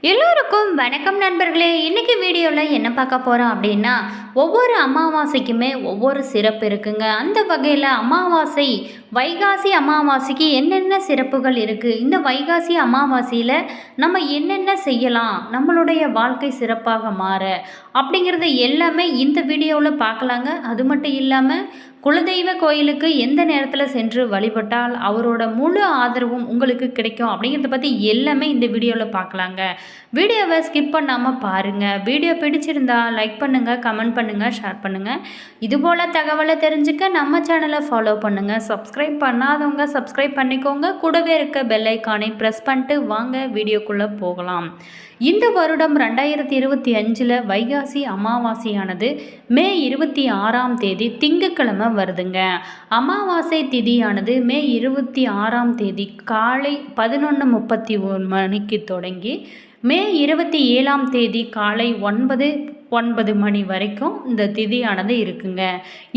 எல்லோருக்கும் வணக்கம் நண்பர்களே. இன்றைக்கி வீடியோவில் என்ன பார்க்க போகிறோம் அப்படின்னா ஒவ்வொரு அமாவாசைக்குமே ஒவ்வொரு சிறப்பு இருக்குங்க. அந்த வகையில் அமாவாசை வைகாசி அமாவாசைக்கு என்னென்ன சிறப்புகள் இருக்குது இந்த வைகாசி அமாவாசையில் நம்ம என்னென்ன செய்யலாம்? நம்மளுடைய வாழ்க்கை சிறப்பாக மாற அப்படிங்கிறத எல்லாமே இந்த வீடியோவில் பார்க்கலாங்க. அது மட்டும் இல்லாமல் குலதெய்வ கோயிலுக்கு எந்த நேரத்தில் சென்று வழிபட்டால் அவரோட முழு ஆதரவும் உங்களுக்கு கிடைக்கும் அப்படிங்கிறத பற்றி எல்லாமே இந்த வீடியோவில் பார்க்கலாங்க. வீடியோவை ஸ்கிப் பண்ணாமல் பாருங்கள் வீடியோ பிடிச்சிருந்தா லைக் பண்ணுங்கள் கமெண்ட் பண்ணுங்கள் ஷேர் பண்ணுங்கள் இதுபோல் தகவலை தெரிஞ்சுக்க நம்ம சேனலை ஃபாலோ பண்ணுங்கள் சப்ஸ்கிரைப் பண்ணாதவங்க சப்ஸ்கிரைப் பண்ணிக்கோங்க. கூடவே இருக்க பெல்லைக்கானை ப்ரெஸ் பண்ணிட்டு வாங்க வீடியோக்குள்ளே போகலாம். இந்த வருடம் ரெண்டாயிரத்தி இருபத்தி அஞ்சில் வைகாசி அமாவாசையானது மே இருபத்தி ஆறாம் தேதி திங்கட்கிழமை வருதுங்க. அமாவாசை திதியானது மே இருபத்தி ஆறாம் தேதி காலை பதினொன்று முப்பத்தி மணிக்கு தொடங்கி மே இருபத்தி ஏழாம் தேதி காலை ஒன்பது ஒன்பது மணி வரைக்கும் இந்த திதியானது இருக்குங்க.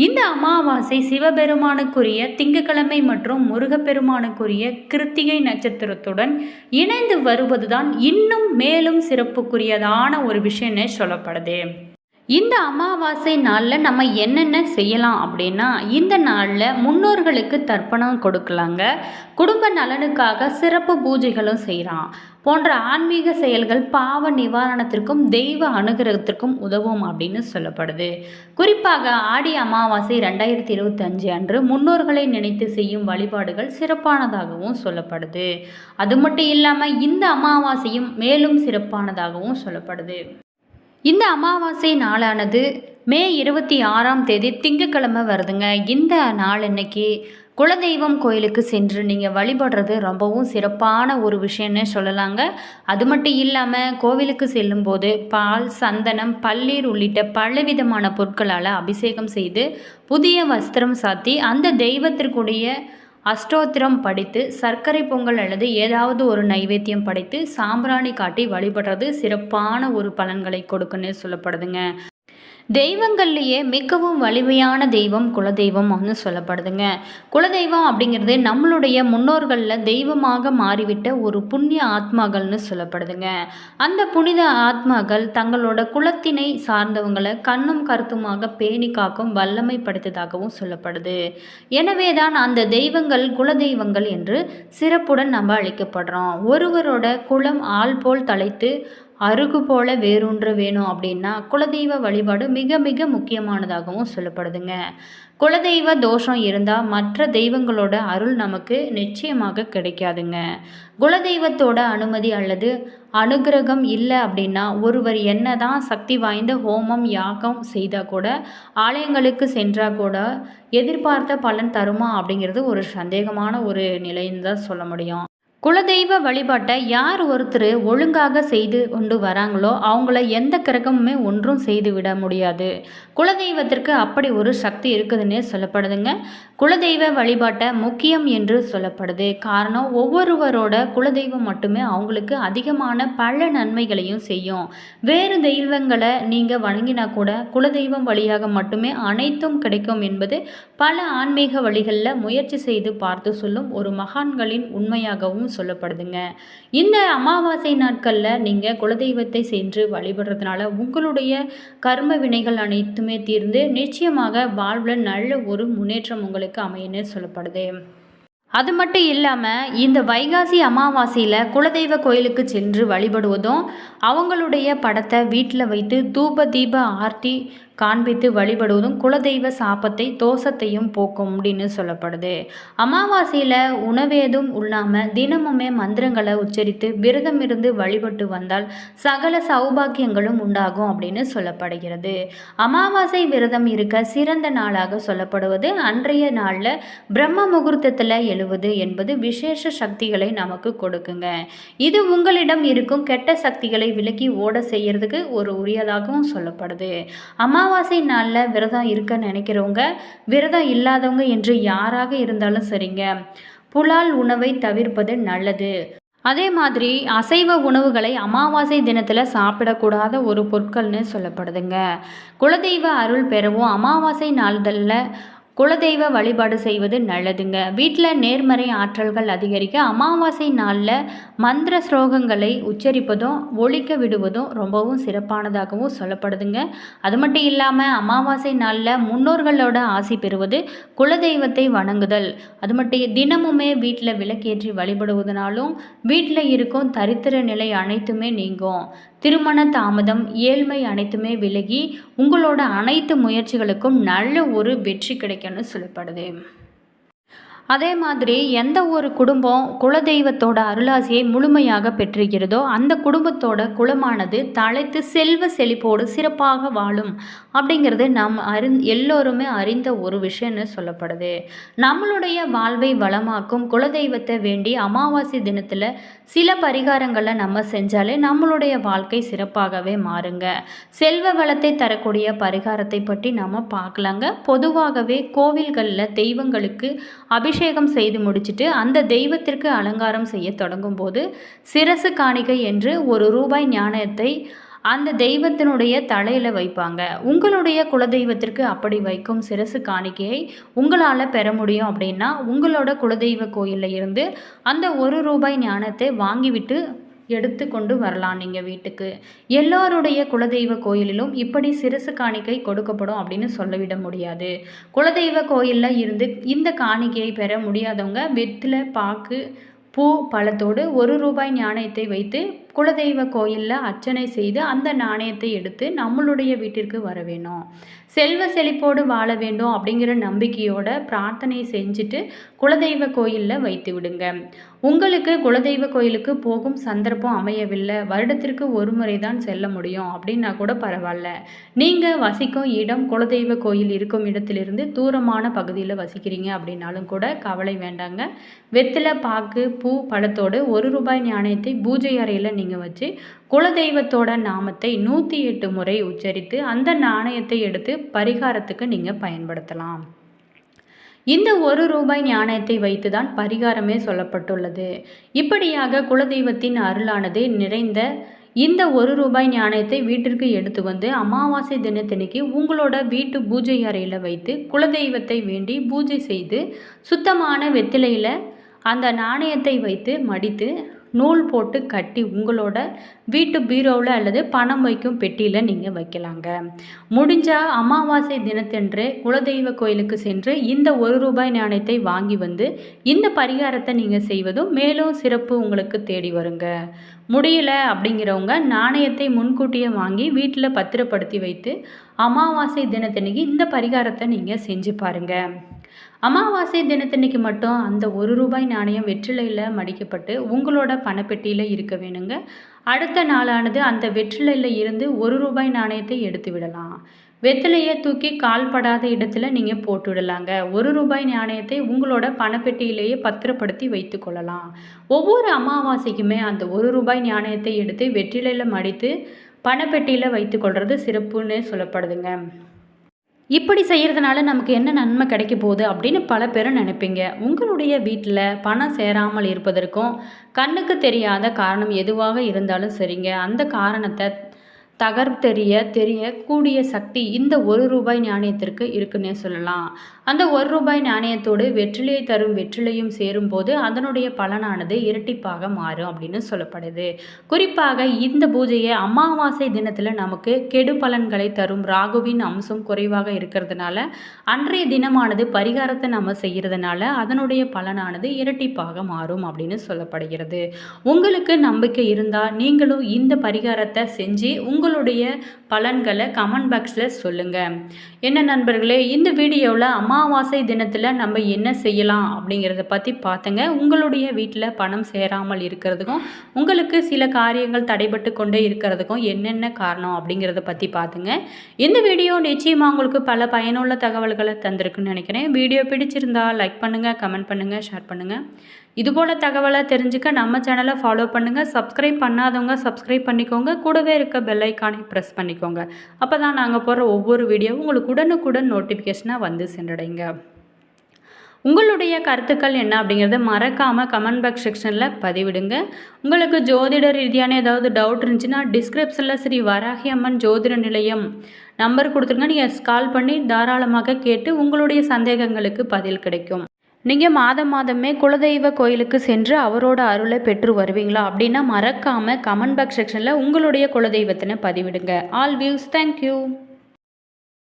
இந்த அமாவாசை சிவபெருமானுக்குரிய திங்கக்கிழமை மற்றும் முருகப்பெருமானுக்குரிய கிருத்திகை நட்சத்திரத்துடன் இணைந்து வருவதுதான் இன்னும் மேலும் சிறப்புக்குரியதான ஒரு விஷயம்னே சொல்லப்படுது. இந்த அமாவாசை நாளில் நம்ம என்னென்ன செய்யலாம் அப்படின்னா இந்த நாளில் முன்னோர்களுக்கு தர்ப்பணம் கொடுக்கலாங்க. குடும்ப நலனுக்காக சிறப்பு பூஜைகளும் செய்கிறான் போன்ற ஆன்மீக செயல்கள் பாவ நிவாரணத்திற்கும் தெய்வ அனுகிரகத்திற்கும் உதவும் அப்படின்னு சொல்லப்படுது. குறிப்பாக ஆடி அமாவாசை ரெண்டாயிரத்தி இருபத்தி அஞ்சு அன்று முன்னோர்களை நினைத்து செய்யும் வழிபாடுகள் சிறப்பானதாகவும் சொல்லப்படுது. அது மட்டும் இல்லாமல் இந்த அமாவாசையும் மேலும் சிறப்பானதாகவும் சொல்லப்படுது. இந்த அமாவாசை நாளானது மே இருபத்தி ஆறாம் தேதி திங்கக்கிழமை வருதுங்க. இந்த நாள் இன்னைக்கு குலதெய்வம் கோயிலுக்கு சென்று நீங்கள் வழிபடுறது ரொம்பவும் சிறப்பான ஒரு விஷயம்னு சொல்லலாங்க. அது மட்டும் இல்லாமல் கோவிலுக்கு செல்லும்போது பால் சந்தனம் பல்லீர் உள்ளிட்ட பலவிதமான பொருட்களால் அபிஷேகம் செய்து புதிய வஸ்திரம் சாத்தி அந்த தெய்வத்திற்குடைய அஷ்டோத்திரம் படித்து சர்க்கரை பொங்கல் அல்லது ஏதாவது ஒரு நைவேத்தியம் படைத்து சாம்பிராணி காட்டி வழிபடுறது சிறப்பான ஒரு பலன்களை கொடுக்குன்னு சொல்லப்படுதுங்க. தெய்வங்கள்லேயே மிகவும் வலிமையான தெய்வம் குலதெய்வம்னு சொல்லப்படுதுங்க. குலதெய்வம் அப்படிங்கிறது நம்மளுடைய முன்னோர்களில் தெய்வமாக மாறிவிட்ட ஒரு புண்ணிய ஆத்மாக்கள்னு சொல்லப்படுதுங்க. அந்த புனித ஆத்மாக்கள் தங்களோட குலத்தினை சார்ந்தவங்களை கண்ணும் கருத்துமாக பேணி காக்கும் வல்லமை படுத்ததாகவும் சொல்லப்படுது. எனவே தான் அந்த தெய்வங்கள் குலதெய்வங்கள் என்று சிறப்புடன் நம்ம அழைக்கப்படுறோம். ஒருவரோட குலம் ஆள் போல் தலைத்து அருகு போல வேறொன்று வேணும் அப்படின்னா குலதெய்வ வழிபாடு மிக மிக முக்கியமானதாகவும் சொல்லப்படுதுங்க. குலதெய்வ தோஷம் இருந்தால் மற்ற தெய்வங்களோட அருள் நமக்கு நிச்சயமாக கிடைக்காதுங்க. குலதெய்வத்தோட அனுமதி அல்லது அனுகிரகம் இல்லை அப்படின்னா ஒருவர் என்னதான் சக்தி வாய்ந்த ஹோமம் யாகம் செய்தால் கூட ஆலயங்களுக்கு சென்றால் கூட எதிர்பார்த்த பலன் தருமா அப்படிங்கிறது ஒரு சந்தேகமான ஒரு நிலைன்னு தான் சொல்ல முடியும். குலதெய்வ வழிபாட்டை யார் ஒருத்தர் ஒழுங்காக செய்து கொண்டு வராங்களோ அவங்கள எந்த கிரகமுமே ஒன்றும் செய்து விட முடியாது. குலதெய்வத்திற்கு அப்படி ஒரு சக்தி இருக்குதுன்னே சொல்லப்படுதுங்க. குலதெய்வ வழிபாட்டை முக்கியம் என்று சொல்லப்படுது. காரணம் ஒவ்வொருவரோட குலதெய்வம் மட்டுமே அவங்களுக்கு அதிகமான பல நன்மைகளையும் செய்யும். வேறு தெய்வங்களை நீங்கள் வணங்கினா கூட குலதெய்வம் வழியாக மட்டுமே அனைத்தும் கிடைக்கும் என்பது பல ஆன்மீக வழிகளில் முயற்சி செய்து பார்த்து சொல்லும் ஒரு மகான்களின் உண்மையாகவும் சொல்லப்படுதுங்க. இந்த அமாவாசை நாட்களில் நீங்கள் குலதெய்வத்தை சென்று வழிபடுறதுனால உங்களுடைய கர்ம வினைகள் அனைத்துமே தீர்ந்து நிச்சயமாக வாழ்வில் நல்ல ஒரு முன்னேற்றம் உங்களுக்கு அமையன்னு சொல்லப்படுது. அது மட்டும் இல்லாமல் இந்த வைகாசி அமாவாசையில் குலதெய்வ கோயிலுக்கு சென்று வழிபடுவதும் அவங்களுடைய படத்தை வீட்டில் வைத்து தூப தீப ஆர்த்தி காண்பித்து வழிபடுவதும் குலதெய்வ சாபத்தை தோஷத்தையும் போக்கும் அப்படின்னு சொல்லப்படுது. அமாவாசையில் உணவேதும் உண்ணாமல் தினமுமே மந்திரங்களை உச்சரித்து விரதம் இருந்து வழிபட்டு வந்தால் சகல சௌபாக்கியங்களும் உண்டாகும் அப்படின்னு சொல்லப்படுகிறது. அமாவாசை விரதம் இருக்க சிறந்த நாளாக சொல்லப்படுவது அன்றைய நாளில் பிரம்ம முகூர்த்தத்தில் எழுவது என்பது விசேஷ சக்திகளை நமக்கு கொடுக்குங்க. இது உங்களிடம் இருக்கும் கெட்ட சக்திகளை விலக்கி ஓட செய்யறதுக்கு ஒரு உரியதாகவும் சொல்லப்படுது. அமாவாசை அமாவாசை நாளில் விரதம் இருக்க நினைக்கிறவங்க விரதம் இல்லாதவங்க என்று யாராக இருந்தாலும் சரிங்க. புலால் உணவை தவிர்ப்பது நல்லது. அதே மாதிரி அசைவ உணவுகளை அமாவாசை தினத்தில் சாப்பிடக்கூடாத ஒரு பொருட்கள்னு சொல்லப்படுதுங்க. குலதெய்வ அருள் பெறவும் அமாவாசை நாள்களில் குலதெய்வ வழிபாடு செய்வது நல்லதுங்க. வீட்டில் நேர்மறை ஆற்றல்கள் அதிகரிக்க அமாவாசை நாளில் மந்திர ஸ்லோகங்களை உச்சரிப்பதும் ஒழிக்க விடுவதும் ரொம்பவும் சிறப்பானதாகவும் சொல்லப்படுதுங்க. அது மட்டும் இல்லாமல் அமாவாசை நாளில் முன்னோர்களோட ஆசி பெறுவது குலதெய்வத்தை வணங்குதல். அது மட்டும் தினமுமே வீட்டில் விளக்கேற்றி வழிபடுவதனாலும் வீட்டில் இருக்கும் தரித்திர நிலை அனைத்துமே நீங்கும். திருமண தாமதம் ஏழ்மை அனைத்துமே விலகி உங்களோட அனைத்து முயற்சிகளுக்கும் நல்ல ஒரு வெற்றி கிடைக்கும் கிடைக்கும்னு சொல்லப்படுது. அதே மாதிரி எந்த ஒரு குடும்பம் குலதெய்வத்தோட அருளாசியை முழுமையாக பெற்றிருக்கிறதோ அந்த குடும்பத்தோட குலமானது தழைத்து செல்வ செழிப்போடு சிறப்பாக வாழும். அப்படிங்கிறது நாம் அறிந் எல்லோருமே அறிந்த ஒரு விஷயம்னு சொல்லப்படுது. நம்மளுடைய வாழ்வை வளமாக்கும் குலதெய்வத்தை வேண்டி அமாவாசை தினத்தில் சில பரிகாரங்களை நம்ம செஞ்சாலே நம்மளுடைய வாழ்க்கை சிறப்பாகவே மாறுங்க. செல்வ வளத்தை தரக்கூடிய பரிகாரத்தை பற்றி நம்ம பார்க்கலாங்க. பொதுவாகவே கோவில்களில் தெய்வங்களுக்கு அபிஷேகம் செய்து முடிச்சுட்டு அந்த தெய்வத்திற்கு அலங்காரம் செய்ய தொடங்கும் போது சிரசு காணிக்கை என்று ஒரு ரூபாய் ஞானத்தை அந்த தெய்வத்தினுடைய தலையில் வைப்பாங்க. உங்களுடைய குலதெய்வத்திற்கு அப்படி வைக்கும் சிரசு காணிக்கையை உங்களால் பெற முடியும் அப்படின்னா உங்களோட குலதெய்வ கோயிலில் இருந்து அந்த ஒரு ரூபாய் ஞானத்தை வாங்கிவிட்டு எடுத்து கொண்டு வரலாம் நீங்கள் வீட்டுக்கு. எல்லோருடைய குலதெய்வ கோயிலிலும் இப்படி சிறுசு காணிக்கை கொடுக்கப்படும் அப்படின்னு சொல்லிவிட முடியாது. குலதெய்வ கோயிலில் இருந்து இந்த காணிக்கையை பெற முடியாதவங்க வெத்தில பாக்கு பூ பழத்தோடு ஒரு ரூபாய் நாணயத்தை வைத்து குலதெய்வ கோயிலில் அர்ச்சனை செய்து அந்த நாணயத்தை எடுத்து நம்மளுடைய வீட்டிற்கு வர வேணும். செல்வ செழிப்போடு வாழ வேண்டும் அப்படிங்கிற நம்பிக்கையோட பிரார்த்தனை செஞ்சுட்டு குலதெய்வ கோயிலில் வைத்து விடுங்க. உங்களுக்கு குலதெய்வ கோயிலுக்கு போகும் சந்தர்ப்பம் அமையவில்லை. வருடத்திற்கு ஒரு முறை தான் செல்ல முடியும். அப்படின்னா கூட பரவாயில்ல. நீங்கள் வசிக்கும் இடம் குலதெய்வ கோயில் இருக்கும் இடத்திலிருந்து தூரமான பகுதியில் வசிக்கிறீங்க அப்படின்னாலும் கூட கவலை வேண்டாங்க. வெத்தில பாக்கு பூ பழத்தோடு ஒரு ரூபாய் நாணயத்தை பூஜை அறையில் நீங்கள் வச்சு குலதெய்வத்தோட நாமத்தை நூற்றி எட்டு முறை உச்சரித்து அந்த நாணயத்தை எடுத்து பரிகாரத்துக்கு நீங்கள் பயன்படுத்தலாம். இந்த ஒரு ரூபாய் நாணயத்தை வைத்துதான் பரிகாரமே சொல்லப்பட்டுள்ளது. இப்படியாக குலதெய்வத்தின் அருளானது நிறைந்த இந்த ஒரு ரூபாய் நாணயத்தை வீட்டிற்கு எடுத்து வந்து அமாவாசை தினத்தன்னைக்கு உங்களோட வீட்டு பூஜை அறையில் வைத்து குலதெய்வத்தை வேண்டி பூஜை செய்து சுத்தமான வெத்திலையில் அந்த நாணயத்தை வைத்து மடித்து நூல் போட்டு கட்டி உங்களோட வீட்டு பீரோவில் அல்லது பணம் வைக்கும் பெட்டியில் நீங்கள் வைக்கலாங்க. முடிஞ்சால் அமாவாசை தினத்தன்று குலதெய்வ கோயிலுக்கு சென்று இந்த ஒரு ரூபாய் நாணயத்தை வாங்கி வந்து இந்த பரிகாரத்தை நீங்கள் செய்வதும் மேலும் சிறப்பு உங்களுக்கு தேடி வருங்க. முடியல அப்படிங்கிறவங்க நாணயத்தை முன்கூட்டியே வாங்கி வீட்டில் பத்திரப்படுத்தி வைத்து அமாவாசை தினத்தன்னைக்கு இந்த பரிகாரத்தை நீங்கள் செஞ்சு பாருங்கள் அமாவாசை தினத்தன்னைக்கு மட்டும் அந்த ஒரு ரூபாய் நாணயம் வெற்றிலையில் மடிக்கப்பட்டு உங்களோட பணப்பெட்டியில் இருக்க வேணுங்க. அடுத்த நாளானது அந்த வெற்றிலையில் இருந்து ஒரு ரூபாய் நாணயத்தை எடுத்து விடலாம். வெற்றிலையை தூக்கி கால்படாத இடத்துல நீங்கள் போட்டு விடலாங்க. ஒரு ரூபாய் நாணயத்தை உங்களோட பணப்பெட்டியிலேயே பத்திரப்படுத்தி வைத்து கொள்ளலாம். ஒவ்வொரு அமாவாசைக்குமே அந்த ஒரு ரூபாய் நாணயத்தை எடுத்து வெற்றிலையில் மடித்து பணப்பெட்டியில் வைத்து கொள்வது சிறப்புன்னு சொல்லப்படுதுங்க. இப்படி செய்கிறதுனால நமக்கு என்ன நன்மை கிடைக்க போகுது அப்படின்னு பல பேரும் நினைப்பீங்க. உங்களுடைய வீட்டில் பணம் சேராமல் இருப்பதற்கும் கண்ணுக்கு தெரியாத காரணம் எதுவாக இருந்தாலும் சரிங்க. அந்த காரணத்தை தகர்த்தெறிய தெரியக்கூடிய சக்தி இந்த ஒரு ரூபாய் நாணயத்திற்கு இருக்குன்னே சொல்லலாம். அந்த ஒரு ரூபாய் நாணயத்தோடு வெற்றிலையை தரும் வெற்றிலையும் சேரும்போது அதனுடைய பலனானது இரட்டிப்பாக மாறும் அப்படின்னு சொல்லப்படுது. குறிப்பாக இந்த பூஜையை அமாவாசை தினத்தில் நமக்கு கெடு பலன்களை தரும் ராகுவின் அம்சம் குறைவாக இருக்கிறதுனால அன்றைய தினமானது பரிகாரத்தை நம்ம செய்கிறதுனால அதனுடைய பலனானது இரட்டிப்பாக மாறும் அப்படின்னு சொல்லப்படுகிறது. உங்களுக்கு நம்பிக்கை இருந்தால் நீங்களும் இந்த பரிகாரத்தை செஞ்சு உங்கள் உங்களுடைய பலன்களை கமெண்ட் பாக்ஸில் சொல்லுங்கள் என்ன நண்பர்களே இந்த வீடியோவில் அமாவாசை தினத்தில் நம்ம என்ன செய்யலாம் அப்படிங்கிறத பற்றி பார்த்துங்க உங்களுடைய வீட்டில் பணம் சேராமல் இருக்கிறதுக்கும் உங்களுக்கு சில காரியங்கள் தடைபட்டு கொண்டே இருக்கிறதுக்கும் என்னென்ன காரணம் அப்படிங்கிறத பற்றி பார்த்துங்க இந்த வீடியோ நிச்சயமாக உங்களுக்கு பல பயனுள்ள தகவல்களை தந்திருக்குன்னு நினைக்கிறேன். வீடியோ பிடிச்சிருந்தால் லைக் பண்ணுங்கள் கமெண்ட் பண்ணுங்கள் ஷேர் பண்ணுங்கள் இதுபோல் தகவலை தெரிஞ்சுக்க நம்ம சேனலை ஃபாலோ பண்ணுங்கள் சப்ஸ்கிரைப் பண்ணாதவங்க சப்ஸ்கிரைப் பண்ணிக்கோங்க. கூடவே இருக்க பெல் ஐக்கானை ப்ரெஸ் பண்ணிக்கோங்க. அப்போ தான் நாங்கள் போடுற ஒவ்வொரு வீடியோவும் உங்களுக்கு உடனுக்குடன் நோட்டிஃபிகேஷனாக வந்து சென்றடைங்க. உங்களுடைய கருத்துக்கள் என்ன அப்படிங்கிறத மறக்காமல் கமெண்ட் பாக்ஸ் செக்ஷனில் பதிவிடுங்க. உங்களுக்கு ஜோதிட ரீதியான ஏதாவது டவுட் இருந்துச்சுன்னா டிஸ்கிரிப்ஷனில் ஸ்ரீ வராகி அம்மன் ஜோதிட நிலையம் நம்பர் கொடுத்துருங்க. நீங்கள் கால் பண்ணி தாராளமாக கேட்டு உங்களுடைய சந்தேகங்களுக்கு பதில் கிடைக்கும். நீங்கள் மாதம் மாதமே குலதெய்வ கோயிலுக்கு சென்று அவரோட அருளை பெற்று வருவீங்களா? அப்படின்னா மறக்காமல் கமெண்ட் பாக்ஸ் செக்ஷனில் உங்களுடைய குலதெய்வத்தினை பதிவிடுங்க. All views thank you